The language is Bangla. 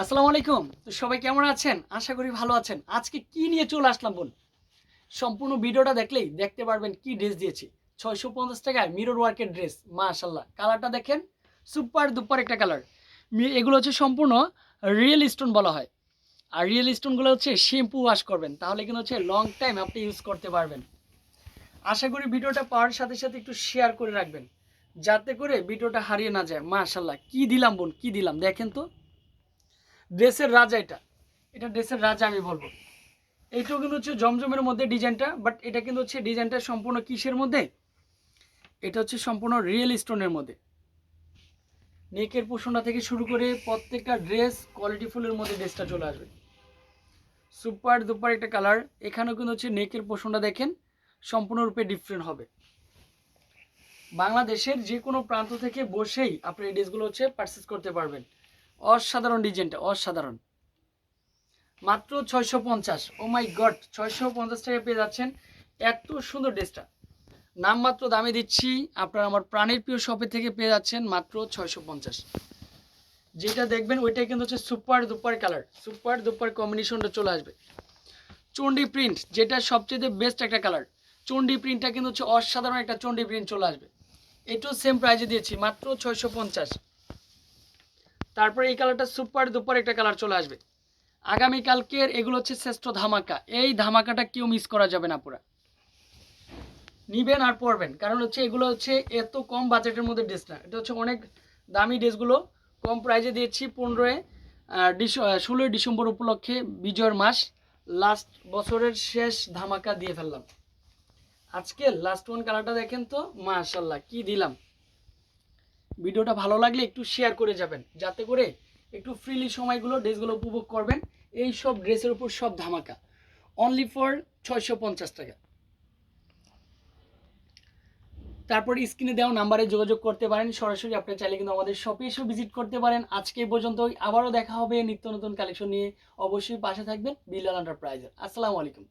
আসসালামু আলাইকুম। সবাই কেমন আছেন? আশা করি ভালো আছেন। আজকে কি নিয়ে চলে আসলাম বোন সম্পূর্ণ ভিডিওটা দেখলেই দেখতে পারবেন কি ড্রেস দিয়েছি। ছয়শো পঞ্চাশ টাকায় মিরর ওয়ার্কের ড্রেস মাশাল্লাহ কালারটা দেখেন, সুপার দুপার একটা কালার। এগুলো হচ্ছে সম্পূর্ণ রিয়েল স্টোন বলা হয়। আর রিয়েল স্টোনগুলো হচ্ছে শ্যাম্পু ওয়াশ করবেন। তাহলে কিন্তু হচ্ছে লং টাইম আপনি ইউজ করতে পারবেন। আশা করি ভিডিওটা পাওয়ার সাথে সাথে একটু শেয়ার করে রাখবেন। যাতে করে ভিডিওটা হারিয়ে না যায়। মাশাল্লাহ কি দিলাম বোন, কি দিলাম? দেখেন তো। ড্রেসের রাজা এটা। এটা ড্রেসের রাজা আমি বলব। এইটাও কিন্তু হচ্ছে জমজমের মধ্যে ডিজাইনটা বাট এটা কিন্তু হচ্ছে ডিজাইনটা সম্পূর্ণ কিসের মধ্যে? এটা হচ্ছে সম্পূর্ণ রিয়েল স্টোনের মধ্যে। নেকের পোষণটা থেকে শুরু করে প্রত্যেকটা ড্রেস কোয়ালিটি ফুলের মধ্যে ড্রেসটা চলে আসবে। সুপার দুপার একটা কালার এখানেও কিন্তু হচ্ছে নেকের পোষণটা দেখেন, সম্পূর্ণরূপে ডিফারেন্ট হবে। বাংলাদেশের যে কোনো প্রান্ত থেকে বসেই আপনি এই ড্রেসগুলো হচ্ছে পারচেস করতে পারবেন। অসাধারণ ডিজাইনটা, অসাধারণ। মাত্র ছয়শো পঞ্চাশ। ও মাই গড ছয়শো পঞ্চাশ টাকা পেয়ে যাচ্ছেন এত সুন্দর ড্রেসটা। নামমাত্র দামে দিচ্ছি, আপনারা আমার প্রাণের প্রিয় শপে থেকে পেয়ে যাচ্ছেন মাত্র ছয়শো পঞ্চাশ। যেটা দেখবেন, ওইটাই কিন্তু হচ্ছে super duper colour super duper কম্বিনেশনটা চলে আসবে। চন্ডি প্রিন্ট যেটা সবচেয়ে বেস্ট একটা কালার চন্ডি প্রিন্টটা কিন্তু হচ্ছে অসাধারণ একটা চন্ডি প্রিন্ট চলে আসবে। এটাও সেম প্রাইজে দিয়েছি, মাত্র ছয়শো পঞ্চাশ। তারপরে এই কালারটা সুপার দুপার একটা কালার চলে আসবে। আগামীকালকের এগুলো হচ্ছে শ্রেষ্ঠ ধামাকা। এই ধামাকাটা কেউ মিস করা যাবে না পুরা। নিবেন আর পরবেন, কারণ হচ্ছে এগুলো হচ্ছে এত কম বাজেটের মধ্যে ড্রেস না। এটা হচ্ছে অনেক দামি ড্রেসগুলো কম প্রাইজে দিয়েছি পনেরোয় ষোলোই ডিসেম্বর উপলক্ষে বিজয়ের মাস। লাস্ট বছরের শেষ ধামাকা দিয়ে ফেললাম। আজকে লাস্ট ওয়ান কালারটা দেখেন তো মাশাল্লাহ কি দিলাম। ভিডিওটা ভালো লাগলে একটু শেয়ার করে যাবেন, যাতে করে একটু ফ্রিলি সময়গুলো ড্রেসগুলো উপভোগ করবেন। এই সব ড্রেসের উপর সব ধামাকা। অনলি ফর ছয়শো পঞ্চাশ টাকা। তারপর স্ক্রিনে দেওয়া নাম্বারে যোগাযোগ করতে পারেন। সরাসরি আপনি চাইলে কিন্তু আমাদের শপে এসেও ভিজিট করতে পারেন। আজকে এই পর্যন্তই। আবারও দেখা হবে নিত্য নতুন কালেকশন নিয়ে। অবশ্যই পাশে থাকবেন বিল্লাল এন্টারপ্রাইজের আসসালামু আলাইকুম।